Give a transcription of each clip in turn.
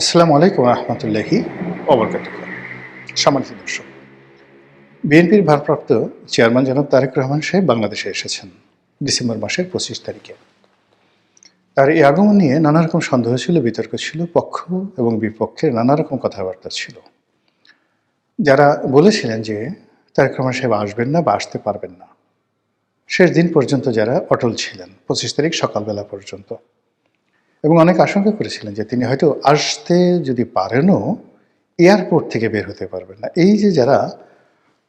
আসসালামু আলাইকুম রহমতুল্লাহি সম্মানিত দর্শক, বিএনপির ভারপ্রাপ্ত চেয়ারম্যান জনাব তারেক রহমান সাহেব বাংলাদেশে এসেছেন ডিসেম্বর মাসের পঁচিশ তারিখে। তার এই আগমন নিয়ে নানা রকম সন্দেহ ছিল, বিতর্ক ছিল, পক্ষ এবং বিপক্ষের নানা রকম কথাবার্তা ছিল। যারা বলেছিলেন যে তারেক রহমান সাহেব আসবেন না বা আসতে পারবেন না, শেষ দিন পর্যন্ত যারা অটল ছিলেন, পঁচিশ তারিখ সকালবেলা পর্যন্ত। এবং অনেক আশঙ্কা করেছিলেন যে তিনি হয়তো আসতে যদি পারেনও এয়ারপোর্ট থেকে বের হতে পারবেন না। এই যে যারা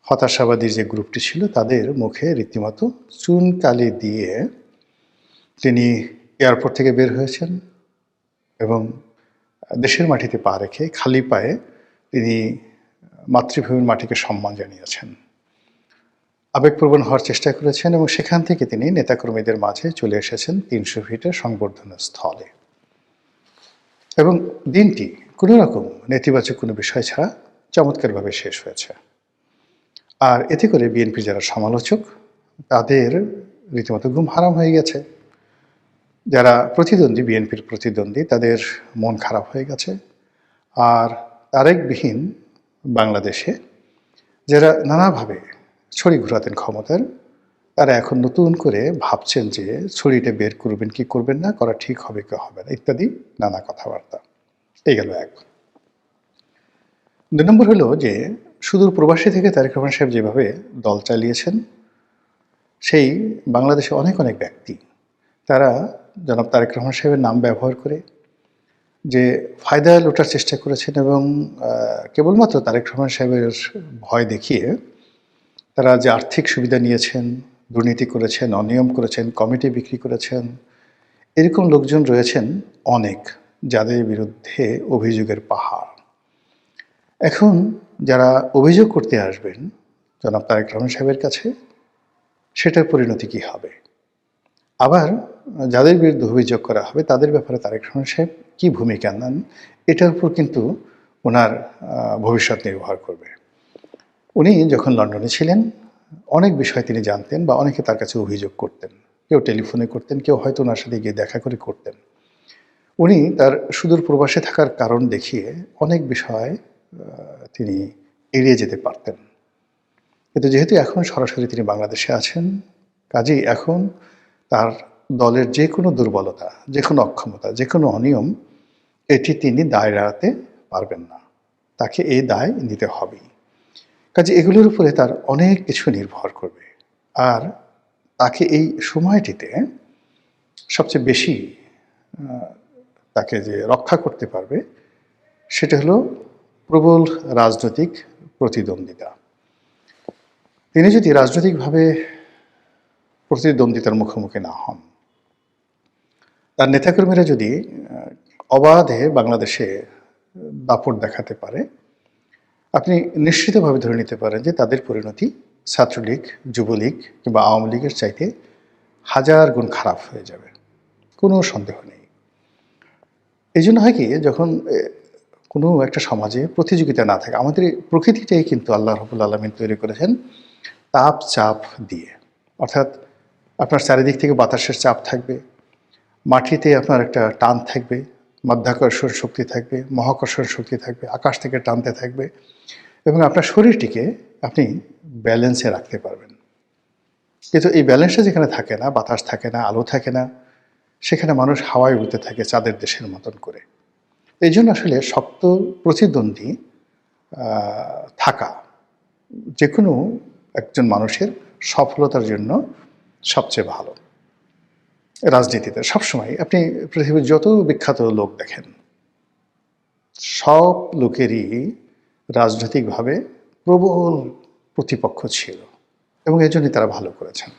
হতাশাবাদীর যে গ্রুপটি ছিল, তাদের মুখে রীতিমতো চুনকালি দিয়ে তিনি এয়ারপোর্ট থেকে বের হয়েছেন এবং দেশের মাটিতে পা রেখে খালি পায়ে তিনি মাতৃভূমির মাটিকে সম্মান জানিয়েছেন। আবেগপ্রবণ হওয়ার চেষ্টা করেছেন এবং সেখান থেকে তিনি নেতাকর্মীদের মাঝে চলে এসেছেন তিনশো ফিটের সংবর্ধনা স্থলে। এবং দিনটি কোনো রকম নেতিবাচক কোনো বিষয় ছাড়া চমৎকারভাবে শেষ হয়েছে। আর এতে করে বিএনপি যারা সমালোচক, তাদের রীতিমতো ঘুম হারাম হয়ে গেছে। যারা প্রতিদ্বন্দ্বী বিএনপির প্রতিদ্বন্দ্বী, তাদের মন খারাপ হয়ে গেছে। আর তারেকবিহীন বাংলাদেশে যারা নানাভাবে ছড়ি ঘোরাতেন ক্ষমতার তারা এখন নতুন করে ভাবছেন যে ছড়িটা বের করবেন, কি করবেন না, করা ঠিক হবে কি হবে না, ইত্যাদি নানা কথাবার্তা। এই গেল এক। দুই নম্বর হলো যে সুদূর প্রবাসী থেকে তারেক রহমান সাহেব যেভাবে দল চালিয়েছেন, সেই বাংলাদেশে অনেক অনেক ব্যক্তি, তারা জনাব তারেক রহমান সাহেবের নাম ব্যবহার করে যে ফায়দা লোটার চেষ্টা করেছেন এবং কেবলমাত্র তারেক রহমান সাহেবের ভয় দেখিয়ে তারা যে আর্থিক সুবিধা নিয়েছেন দুর্নীতি করেছেন, অনিয়ম করেছেন, কমিটি বিক্রি করেছেন, এরকম লোকজন রয়েছেন অনেক যাদের বিরুদ্ধে অভিযোগের পাহাড়। এখন যারা অভিযোগ করতে আসবেন, জনাব তারেক রহমান সাহেবের কাছে, সেটার পরিণতি কি হবে? আবার যাদের বিরুদ্ধে অভিযোগ করা হবে, তাদের ব্যাপারে তারেক রহমান সাহেব কী ভূমিকা নেন, এটার উপর কিন্তু ওনার ভবিষ্যৎ নির্ভর করবে। উনি যখন লন্ডনে ছিলেন অনেক বিষয় তিনি জানতেন বা অনেকে তার কাছে অভিযোগ করতেন। কেউ টেলিফোনে করতেন, কেউ হয়তো ওনার সাথে গিয়ে দেখা করে করতেন। উনি তার সুদূর প্রবাসে থাকার কারণ দেখিয়ে অনেক বিষয় তিনি এড়িয়ে যেতে পারতেন। কিন্তু যেহেতু এখন সরাসরি তিনি বাংলাদেশে আছেন, কাজেই এখন তার দলের যে কোনো দুর্বলতা, যে কোনো অক্ষমতা, যে কোনো অনিয়ম, এটি তিনি দায় এড়াতে পারবেন না। তাকে এই দায় নিতে হবেই। কাজে এগুলোর উপরে তার অনেক কিছু নির্ভর করবে। আর তাকে এই সময়টিতে সবচেয়ে বেশি তাকে যে রক্ষা করতে পারবে, সেটা হলো প্রবল রাজনৈতিক প্রতিদ্বন্দ্বিতা। তিনি যদি রাজনৈতিকভাবে প্রতিদ্বন্দ্বিতার মুখোমুখি না হন, তার নেতাকর্মীরা যদি অবাধে বাংলাদেশে দাপট দেখাতে পারে আপনি নিশ্চিতভাবে ধরে নিতে পারেন যে তাদের পরিণতি ছাত্রলীগ, যুবলীগ কিংবা আওয়ামী লীগের চাইতে হাজার গুণ খারাপ হয়ে যাবে। কোনো সন্দেহ নেই। এই জন্য হয় কি, যখন কোনো একটা সমাজে প্রতিযোগিতা না থাকে, আমাদের প্রকৃতিটাই কিন্তু আল্লাহ রবুল আলমিন তৈরি করেছেন তাপ চাপ দিয়ে। অর্থাৎ আপনার চারিদিক থেকে বাতাসের চাপ থাকবে, মাটিতে আপনার একটা টান থাকবে মাধ্যাকর্ষণ শক্তি থাকবে, মহাকর্ষণ শক্তি থাকবে, আকাশ থেকে টানতে থাকবে এবং আপনার শরীরটিকে আপনি ব্যালেন্সে রাখতে পারবেন। কিন্তু এই ব্যালেন্সটা যেখানে থাকে না, বাতাস থাকে না, আলো থাকে না, সেখানে মানুষ হাওয়ায় উঠতে থাকে চাঁদের দেশের মতন করে। এই জন্য আসলে শক্ত প্রতিদ্বন্দ্বী থাকা যে কোনো একজন মানুষের সফলতার জন্য সবচেয়ে ভালো। রাজনীতিতে, সবসময় আপনি পৃথিবীর যত বিখ্যাত লোক দেখেন, সব লোকেরই রাজনৈতিকভাবে প্রবল প্রতিপক্ষ ছিল এবং এই জন্যই তারা ভালো করেছেন।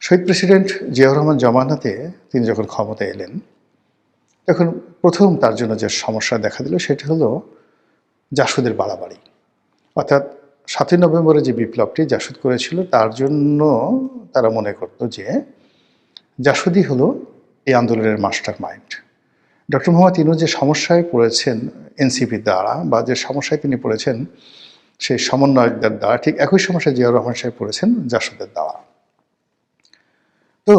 শহীদ প্রেসিডেন্ট জিয়াউর রহমান জমানাতে তিনি যখন ক্ষমতায় এলেন, তখন প্রথম তার জন্য যে সমস্যা দেখা দিল সেটা হলো জাসুদের বাড়াবাড়ি। অর্থাৎ সাতই নভেম্বরে যে বিপ্লবটি জাসুদ করেছিল, তার জন্য তারা মনে করতো যে জাসুদি হলো এই আন্দোলনের master mind doctor Mohammad Inu যে সমস্যায় পড়েছেন এনসিপির দ্বারা বা যে সমস্যায় তিনি পড়েছেন সেই সমন্বয়কদের দ্বারা, ঠিক একই সমস্যায় জিয়াউর রহমান সাহেব পড়েছেন জাসুদের দ্বারা। তো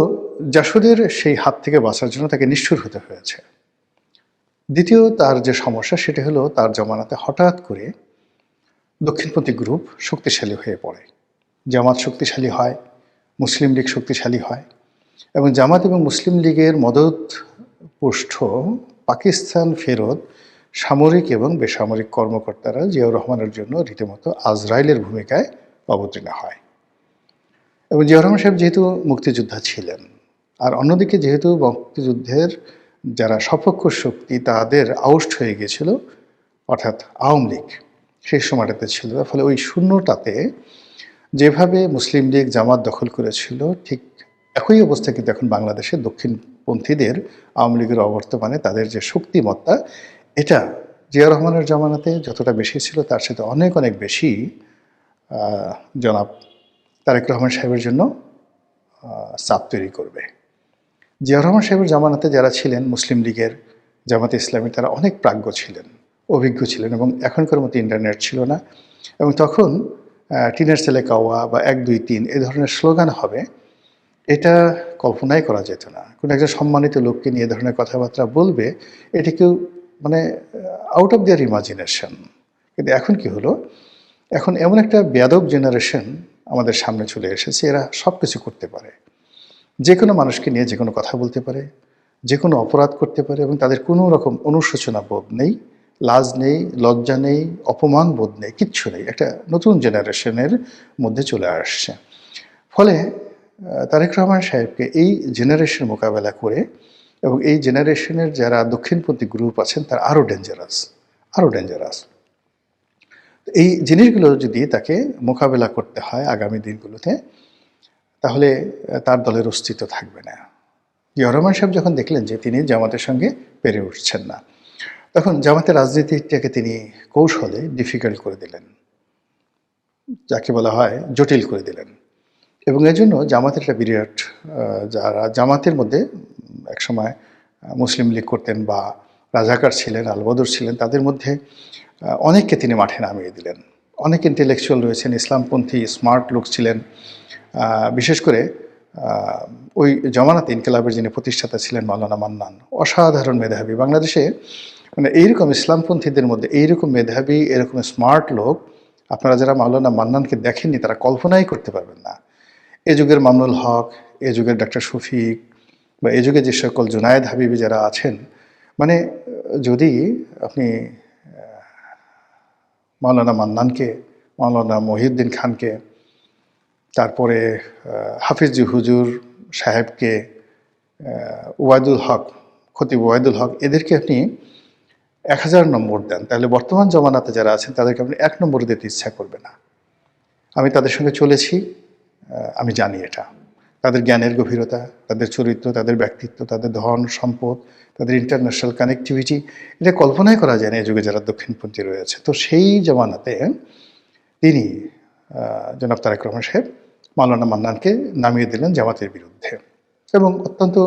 জাসুদের সেই হাত থেকে বাঁচার জন্য তাকে নিষ্ঠুর হতে হয়েছে। দ্বিতীয় তার যে সমস্যা সেটা হলো তার জমানাতে হঠাৎ করে দক্ষিণপন্থী গ্রুপ শক্তিশালী হয়ে পড়ে। জামাত শক্তিশালী হয়, মুসলিম লীগ শক্তিশালী হয় এবং জামাত এবং মুসলিম লীগের মদত পুষ্ট পাকিস্তান ফেরত সামরিক এবং বেসামরিক কর্মকর্তারা জিয়াউর রহমানের জন্য রীতিমতো আজরাইলের ভূমিকায় অবতীর্ণ হয়। এবং জিয়াউর রহমান সাহেব যেহেতু মুক্তিযোদ্ধা ছিলেন, আর অন্যদিকে যেহেতু মুক্তিযুদ্ধের যারা সপক্ষ শক্তি তাদের আউস্ট হয়ে গিয়েছিল, অর্থাৎ আওয়ামী লীগ, সেই সময়টাতে ছিল। ফলে ওই শূন্যটাতে যেভাবে মুসলিম লীগ জামাত দখল করেছিল, ঠিক একই অবস্থা কিন্তু এখন বাংলাদেশে দক্ষিণপন্থীদের আওয়ামী লীগের অবর্তমানে তাদের যে শক্তিমত্তা, এটা জিয়া রহমানের জামানাতে যতটা বেশি ছিল তার সাথে অনেক অনেক বেশি জনাব তারেক রহমান সাহেবের জন্য চাপ তৈরি করবে। জিয়া রহমান সাহেবের জামানাতে যারা ছিলেন, মুসলিম লীগের জামাতে ইসলামী, তারা অনেক প্রাজ্ঞ ছিলেন, অভিজ্ঞ ছিলেন এবং এখনকার মতো ইন্টারনেট ছিল না। এবং তখন টিনের ছেলে কাওয়া বা এক দুই তিন এ ধরনের স্লোগান হবে এটা কল্পনাই করা যেত না। কোনো একজন সম্মানিত লোককে নিয়ে ধরনের কথাবার্তা বলবে, এটি কেউ মানে আউট অফ দেয়ার ইমাজিনেশন কিন্তু এখন কি হলো? এখন এমন একটা বেয়াদব জেনারেশন আমাদের সামনে চলে এসেছে, এরা সব কিছু করতে পারে। যে কোনো মানুষকে নিয়ে যে কোনো কথা বলতে পারে যে কোনো অপরাধ করতে পারে এবং তাদের কোনো রকম অনুশোচনা বোধ নেই, লাজ নেই, লজ্জা নেই, অপমান বোধ নেই, কিচ্ছু নেই। একটা নতুন জেনারেশনের মধ্যে চলে আসছে। ফলে তারেক রহমান সাহেবকে এই জেনারেশন মোকাবেলা করে এবং এই জেনারেশনের যারা দক্ষিণপন্থী গ্রুপ আছেন, তারা আরও ডেঞ্জারাস আরও ডেঞ্জারাস এই জিনিসগুলো যদি তাকে মোকাবেলা করতে হয় আগামী দিনগুলোতে, তাহলে তার দলের অস্তিত্ব থাকবে না। জিয়া রহমান সাহেব যখন দেখলেন যে তিনি জামাতের সঙ্গে পেরে উঠছেন না, তখন জামাতের রাজনীতিটাকে তিনি কৌশলে ডিফিকাল্ট করে দিলেন। যাকে বলা হয় জটিল করে দিলেন। এবং এর জন্য জামাতের একটা বিরাট যারা জামাতের মধ্যে একসময় মুসলিম লীগ করতেন বা রাজাকার ছিলেন, আলবদর ছিলেন, তাদের মধ্যে অনেককে তিনি মাঠে নামিয়ে দিলেন। অনেক ইন্টেলেকচুয়াল রয়েছেন, ইসলামপন্থী স্মার্ট লোক ছিলেন। বিশেষ করে ওই জমানাতে ইনকিলাবের যিনি প্রতিষ্ঠাতা ছিলেন মাওলানা মান্নান, অসাধারণ মেধাবী। বাংলাদেশে মানে এইরকম ইসলামপন্থীদের মধ্যে এইরকম মেধাবী, এরকম স্মার্ট লোক, আপনারা যারা মাওলানা মান্নানকে দেখেননি, তারা কল্পনাই করতে পারবেন না। এ যুগের মামুনুল হক, এ যুগের ডাক্তার শফিক বা এ যুগে যে সকল জুনায়েদ হাবিবি যারা আছেন মানে যদি আপনি মাওলানা মান্নানকে, মাওলানা মহিউদ্দিন খানকে, তারপরে হাফিজি হুজুর সাহেবকে ওয়াইদুল হক, খতিব ওয়াইদুল হক, এদেরকে আপনি এক হাজার নম্বর দেন। তাহলে বর্তমান জমানাতে যারা আছেন, তাদেরকে আপনি এক নম্বর দিতে ইচ্ছা করবে না। আমি তাদের সঙ্গে চলেছি। আমি জানি এটা। তাদের জ্ঞানের গভীরতা, তাদের চরিত্র, তাদের ব্যক্তিত্ব, তাদের ধন, সম্পদ, তাদের ইন্টারন্যাশনাল কানেক্টিভিটি এটা কল্পনাই করা যায় না এই যুগে যারা দক্ষিণপন্থী রয়েছে। তো সেই জমানাতে তিনি জনাব তারেক রহমান সাহেব মাওলানা মান্নানকে নামিয়ে দিলেন জামাতের বিরুদ্ধে এবং অত্যন্ত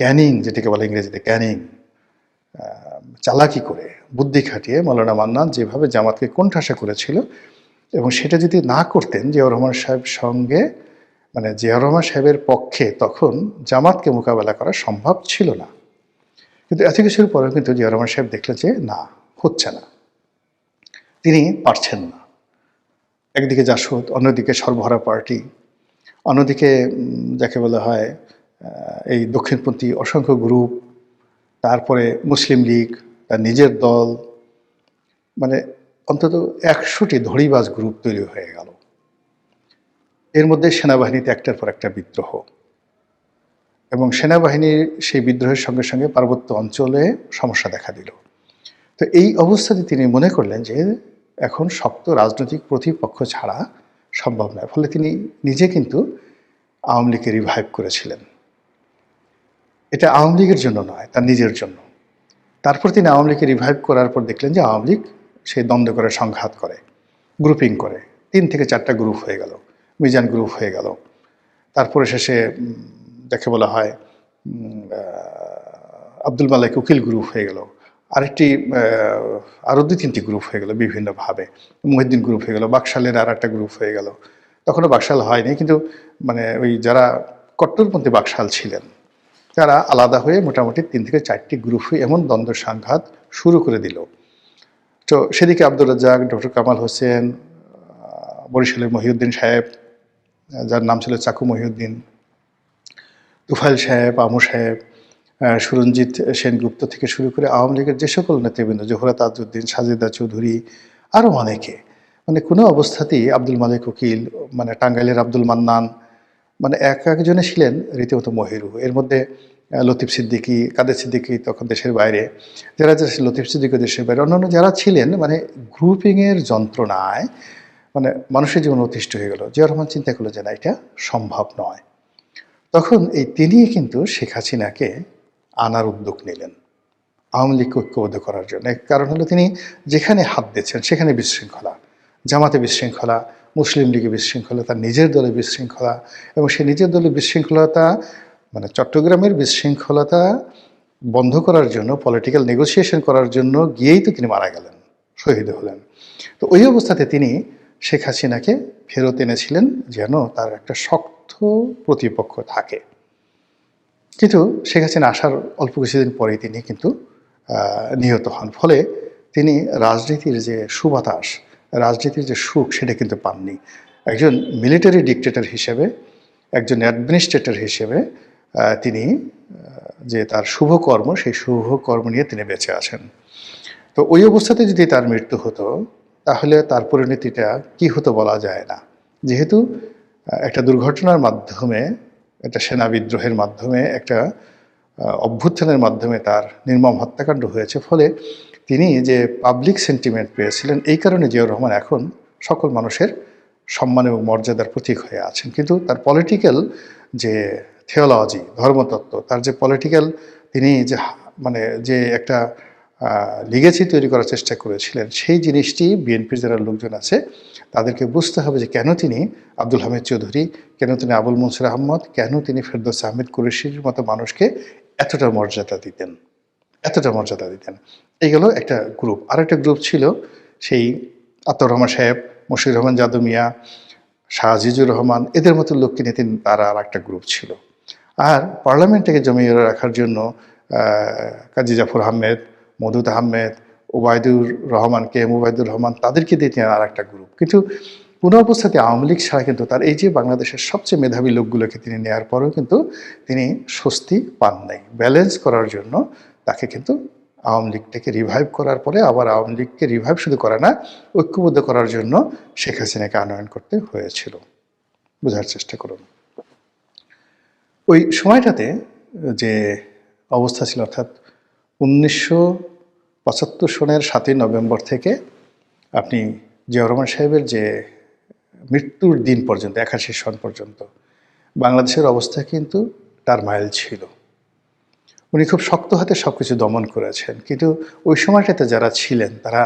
ক্যানিং, যেটাকে বলে ইংরেজিতে ক্যানিং চালাকি করে, বুদ্ধি খাটিয়ে মাওলানা মান্নান যেভাবে জামাতকে কোণঠাসা করেছিল এবং সেটা যদি না করতেন জিয়াউর রহমান সাহেব সঙ্গে মানে জিয়াউর রহমান সাহেবের পক্ষে তখন জামাতকে মোকাবেলা করা সম্ভব ছিল না। কিন্তু এত কিছুর পরেও কিন্তু জিয়াউর রহমান সাহেব দেখলেন যে না, হচ্ছে না। তিনি পারছেন না। একদিকে জাসদ, অন্যদিকে সর্বহারা পার্টি, অন্যদিকে যাকে বলা হয় এই দক্ষিণপন্থী অসংখ্য গ্রুপ, তারপরে মুসলিম লীগ, তার নিজের দল মানে অন্তত একশোটি ধড়িবাজ গ্রুপ তৈরি হয়ে গেল। এর মধ্যে সেনাবাহিনীতে একটার পর একটা বিদ্রোহ। এবং সেনাবাহিনীর সেই বিদ্রোহের সঙ্গে সঙ্গে পার্বত্য অঞ্চলে সমস্যা দেখা দিল। তো এই অবস্থাতে তিনি মনে করলেন যে, এখন শক্ত রাজনৈতিক প্রতিপক্ষ ছাড়া সম্ভব নয়। ফলে তিনি নিজে কিন্তু আওয়ামী লীগকে রিভাইভ করেছিলেন। এটা আওয়ামী লীগের জন্য নয়, তার নিজের জন্য। তারপর তিনি আওয়ামী লীগকে রিভাইভ করার পর দেখলেন যে, আওয়ামী লীগ সেই দ্বন্দ্ব করে সংঘাত করে গ্রুপিং করে। তিন থেকে চারটা গ্রুপ হয়ে গেল, মিজান গ্রুপ হয়ে গেল। তারপরে শেষে যাকে বলা হয় আব্দুল মালিক উকিল গ্রুপ হয়ে গেল। আরেকটি আরও দুই তিনটি গ্রুপ হয়ে গেল বিভিন্নভাবে। মহিদ্দিন গ্রুপ হয়ে গেল, বাকশালের আর একটা গ্রুপ হয়ে গেল। তখনও বাকশাল হয়নি, কিন্তু মানে ওই যারা কট্টরপন্থী বাকশাল ছিলেন, তারা আলাদা হয়ে মোটামুটি তিন থেকে চারটি গ্রুপ এমন দ্বন্দ্ব, সংঘাত শুরু করে দিল। তো সেদিকে আব্দুর রাজ্জাক, ডক্টর কামাল হোসেন বরিশালের মহিউদ্দিন সাহেব যার নাম ছিল চাকু মহিউদ্দিন, তুফাইল সাহেব, আমু সাহেব সুরঞ্জিত সেনগুপ্ত থেকে শুরু করে আওয়ামী লীগের যে সকল নেতৃবৃন্দ জোহরা তাজউদ্দিন সাজিদা চৌধুরী আরও অনেকে মানে কোনো অবস্থাতেই আব্দুল মালিক উকিল মানে টাঙ্গাইলের আব্দুল মান্নান মানে এক একজনে ছিলেন রীতিমতো মহিরু। এর মধ্যে লতিফ সিদ্দিকী, কাদের সিদ্দিকি তখন দেশের বাইরে, যারা যারা লতিফ সিদ্দিকি দেশের বাইরে, অন্যান্য যারা ছিলেন মানে গ্রুপিংয়ের যন্ত্রণায় মানে মানুষের জীবন অতিষ্ঠ হয়ে গেল। জিয়া রহমান চিন্তা করল যে না, এটা সম্ভব নয়। তখন এই তিনি কিন্তু শেখ হাসিনাকে আনার উদ্যোগ নিলেন, আওয়ামী লীগকে ঐক্যবদ্ধ করার জন্য। কারণ হলো তিনি যেখানে হাত দিচ্ছেন সেখানে বিশৃঙ্খলা, জামাতে বিশৃঙ্খলা, মুসলিম লীগে বিশৃঙ্খলা, তার নিজের দলে বিশৃঙ্খলা, এবং সে নিজের দলে বিশৃঙ্খলতা মানে চট্টগ্রামের বিশৃঙ্খলতা বন্ধ করার জন্য পলিটিক্যাল নেগোসিয়েশন করার জন্য গিয়েই তো তিনি মারা গেলেন, শহীদ হলেন। তো ওই অবস্থাতে তিনি শেখ হাসিনাকে ফেরত এনেছিলেন যেন তার একটা শক্ত প্রতিপক্ষ থাকে। কিন্তু শেখ হাসিনা আসার অল্প কিছুদিন পরেই তিনি কিন্তু নিহত হন। ফলে তিনি রাজনীতির যে সুবাতাস, রাজনীতির যে সুখ, সেটা কিন্তু পাননি। একজন মিলিটারি ডিকটেটর হিসেবে, একজন অ্যাডমিনিস্ট্রেটর হিসেবে তিনি যে তার শুভ কর্ম সেই শুভ কর্ম নিয়ে তিনি বেঁচে আছেন। তো ওই অবস্থাতে যদি তার মৃত্যু হতো, তাহলে তার পরিণতিটা কি হতো বলা যায় না। যেহেতু একটা দুর্ঘটনার মাধ্যমে, একটা সেনা বিদ্রোহের মাধ্যমে, একটা অভ্যুত্থানের মাধ্যমে তার নির্মম হত্যাকাণ্ড হয়েছে, ফলে তিনি যে পাবলিক সেন্টিমেন্ট পেয়েছিলেন, এই কারণে জিয়াউর রহমান এখন সকল মানুষের সম্মান এবং মর্যাদার প্রতীক হয়ে আছেন। কিন্তু তার পলিটিক্যাল যে থিওলজি ধর্মতত্ত্ব, তার যে পলিটিক্যাল তিনি যে মানে যে একটা লিগেসি তৈরি করার চেষ্টা করেছিলেন, সেই জিনিসটি বিএনপির যারা লোকজন আছে, তাদেরকে বুঝতে হবে যে কেন তিনি আব্দুল হামিদ চৌধুরী, কেন তিনি আবুল মনসুর আহমদ, কেন তিনি ফেরদৌস আহমেদ কুরেশির মতো মানুষকে এতটা মর্যাদা দিতেন, এতটা মর্যাদা দিতেন। এইগুলো একটা গ্রুপ আর একটা গ্রুপ ছিল সেই আতর রহমান সাহেব মশির রহমান যাদু মিয়া, শাহ আজিজুর রহমান, এদের মতো লোককে নিয়ে তিনি, তারা আর একটা গ্রুপ ছিল। আর পার্লামেন্টটাকে জমিয়ে রাখার জন্য কাজী জাফর আহমেদ মধুদ আহমেদ, ওবায়দুর রহমান কে এম ওবায়দুর রহমান, তাদেরকে দিয়ে তিনি আর একটা গ্রুপ কিন্তু পুনঃ অবস্থাতে আওয়ামী লীগ ছাড়া কিন্তু তার এই যে বাংলাদেশের সবচেয়ে মেধাবী লোকগুলোকে তিনি নেওয়ার পরেও কিন্তু তিনি স্বস্তি পান নাই। ব্যালেন্স করার জন্য তাকে কিন্তু আওয়ামী লীগটাকে রিভাইভ করার পরে আবার আওয়ামী লীগকে রিভাইভ শুধু করে না, ঐক্যবদ্ধ করার জন্য শেখ হাসিনাকে আনয়ন করতে হয়েছিল। বোঝার চেষ্টা করুন। ওই সময়টাতে, যে অবস্থা ছিল, অর্থাৎ উনিশশো পঁচাত্তর সনের সাতই নভেম্বর থেকে আপনি জিয়াউর রহমান সাহেবের যে মৃত্যুর দিন পর্যন্ত, একাশি সন পর্যন্ত, বাংলাদেশের অবস্থা কিন্তু টারমাইল ছিল। উনি খুব শক্ত হাতে সব কিছু দমন করেছেন, কিন্তু ওই সময়টাতে যারা ছিলেন, তারা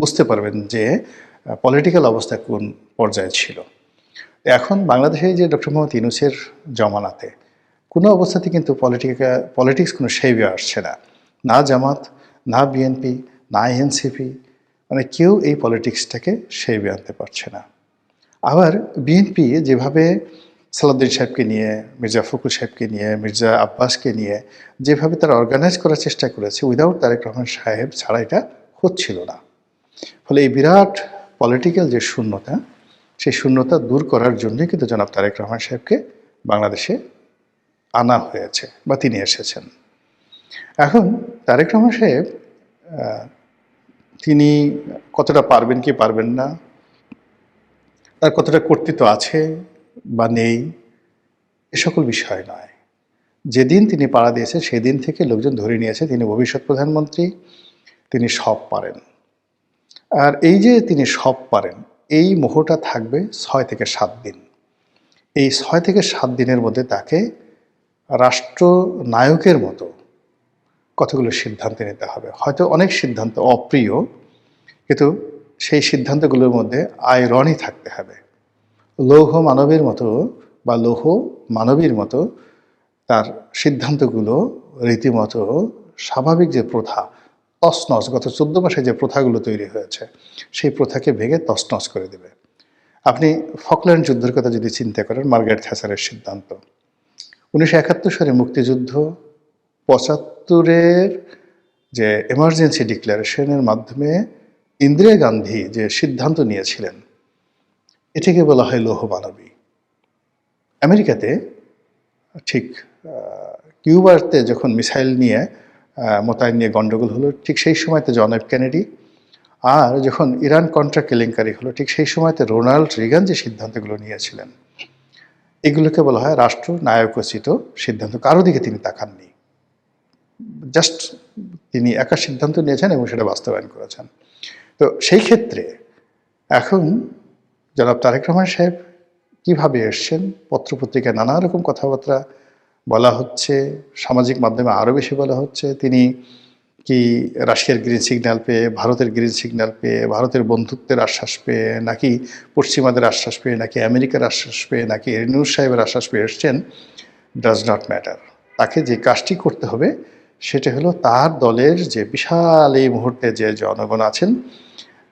বুঝতে পারবেন যে পলিটিক্যাল অবস্থা কোন পর্যায়ে ছিল। এখন বাংলাদেশে যে ডক্টর মোহাম্মদ ইউনুসের জমানাতে, কোনো অবস্থাতে কিন্তু পলিটিকা পলিটিক্স কোনো সেভে আসছে না। না জামাত, না বিএনপি না এনসিপি মানে কেউ এই পলিটিক্সটাকে সেভে আনতে পারছে না। আবার বিএনপি যেভাবে সালাউদ্দিন সাহেবকে নিয়ে, মির্জা ফখরুল সাহেবকে নিয়ে, মির্জা আব্বাসকে নিয়ে যেভাবে তারা অর্গানাইজ করার চেষ্টা করেছে উইদাউট তারেক রহমান সাহেব ছাড়া এটা হচ্ছিল না। ফলে এই বিরাট পলিটিক্যাল যে শূন্যতা সেই শূন্যতা দূর করার জন্যই কিন্তু জনাব তারেক রহমান সাহেবকে বাংলাদেশে আনা হয়েছে বা তিনি এসেছেন। এখন তারেক রহমান সাহেব তিনি কতটা পারবেন কি পারবেন না, তার কতটা কর্তৃত্ব আছে বা নেই, এ সকল বিষয় নয়। যেদিন তিনি পাড়া দিয়েছে, সেদিন থেকে লোকজন ধরে নিয়েছে, তিনি ভবিষ্যৎ প্রধানমন্ত্রী, তিনি সব পারেন। আর এই যে তিনি সব পারেন এই মোহটা থাকবে ছয় থেকে সাত দিন। এই ছয় থেকে সাত দিনের মধ্যে তাকে রাষ্ট্রনায়কের মতো কতগুলো সিদ্ধান্ত নিতে হবে। হয়তো অনেক সিদ্ধান্ত অপ্রিয়, কিন্তু সেই সিদ্ধান্তগুলোর মধ্যে আয়রনই থাকতে হবে। লৌহ মানবের মতো বা লৌহ মানবীর মতো তার সিদ্ধান্তগুলো রীতিমতো স্বাভাবিক যে প্রথা তসনস, গত চোদ্দ মাসে যে প্রথাগুলো তৈরি হয়েছে, সেই প্রথাকে ভেঙে তসনস করে দেবে। আপনি ফকল্যান্ড যুদ্ধের কথা যদি চিন্তা করেন, মার্গারেট থ্যাচারের সিদ্ধান্ত। উনিশশো একাত্তর সালে মুক্তিযুদ্ধ, পঁচাত্তরের যে এমার্জেন্সি ডিক্লারেশনের মাধ্যমে ইন্দিরা গান্ধী যে সিদ্ধান্ত নিয়েছিলেন, এটিকে বলা হয় লৌহ মানবী। আমেরিকাতে ঠিক কিউবারতে যখন মিসাইল নিয়ে মোতায়েন নিয়ে গণ্ডগোল হলো, ঠিক সেই সময়তে জন এফ কেনেডি আর যখন ইরান কন্ট্রা কেলেঙ্কারি হলো, ঠিক সেই সময়তে রোনাল্ড রিগান যে সিদ্ধান্তগুলো নিয়েছিলেন, এগুলোকে বলা হয় রাষ্ট্র নায়কোচিত সিদ্ধান্ত। কারও দিকে তিনি তাকাননি। জাস্ট তিনি একা সিদ্ধান্ত নিয়েছেন এবং সেটা বাস্তবায়ন করেছেন। তো সেই ক্ষেত্রে এখন জনাব তারেক রহমান সাহেব কীভাবে এসছেন? পত্রপত্রিকায় নানা রকম কথাবার্তা বলা হচ্ছে, সামাজিক মাধ্যমে আরও বেশি বলা হচ্ছে, তিনি কি রাশিয়ার গ্রিন সিগন্যাল পেয়ে, ভারতের গ্রিন সিগন্যাল পেয়ে, ভারতের বন্ধুত্বের আশ্বাস পেয়ে, নাকি পশ্চিমাদের আশ্বাস পেয়ে, নাকি আমেরিকার আশ্বাস পেয়ে, নাকি রেনুর সাহেবের আশ্বাস পেয়ে এসছেন ডাজ নট ম্যাটার তাকে যে কাজটি করতে হবে, সেটা হলো তার দলের যে বিশাল এই মুহূর্তে যে জনগণ আছেন,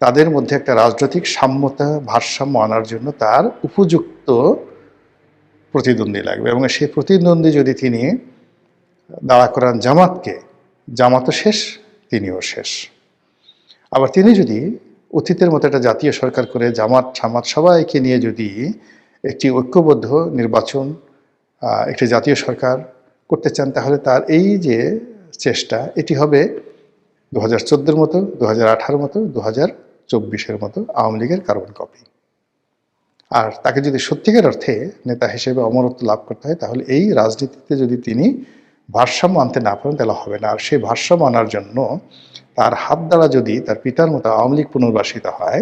তাদের মধ্যে একটা রাজনৈতিক সাম্যতা, ভারসাম্য আনার জন্য তার উপযুক্ত প্রতিদ্বন্দ্বী লাগবে। এবং সেই প্রতিদ্বন্দ্বী যদি তিনি দাঁড়া করান জামাতকে, জামাতও শেষ, তিনিও শেষ। আবার তিনি যদি অতীতের মতো একটা জাতীয় সরকার করে, জামাত, সামাত সবাইকে নিয়ে যদি একটি ঐক্যবদ্ধ নির্বাচন একটি জাতীয় সরকার করতে চান, তাহলে তার এই যে চেষ্টা, এটি হবে দু হাজার চোদ্দোর মতো দু হাজার আঠারো মতো দু হাজার চব্বিশের মতো আওয়ামী লীগের কার্বন কপি। আর তাকে যদি সত্যিকার অর্থে নেতা হিসেবে অমরত্ব লাভ করতে হয়, তাহলে এই রাজনীতিতে যদি তিনি ভারসাম্য আনতে না পারেন, তাহলে হবে না। আর সেই ভারসাম্য আনার জন্য তার হাত দ্বারা যদি তার পিতার মতো আওয়ামী লীগ পুনর্বাসিত হয়,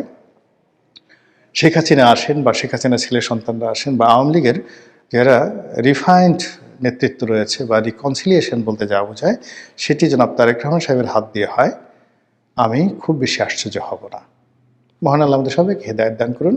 শেখ হাসিনা আসেন বা শেখ হাসিনা ছেলে সন্তানরা আসেন বা আওয়ামী লীগের যারা রিফাইন্ড নেতৃত্ব রয়েছে বা রিকনসিলিয়েশন বলতে যা বোঝায়, সেটি জনাব তারেক রহমান সাহেবের হাত দিয়ে হয়। আমি খুব বেশি আশ্চর্য হব না। মহান আল্লাহ আমাদের সবাইকে হেদায়ত দান করুন।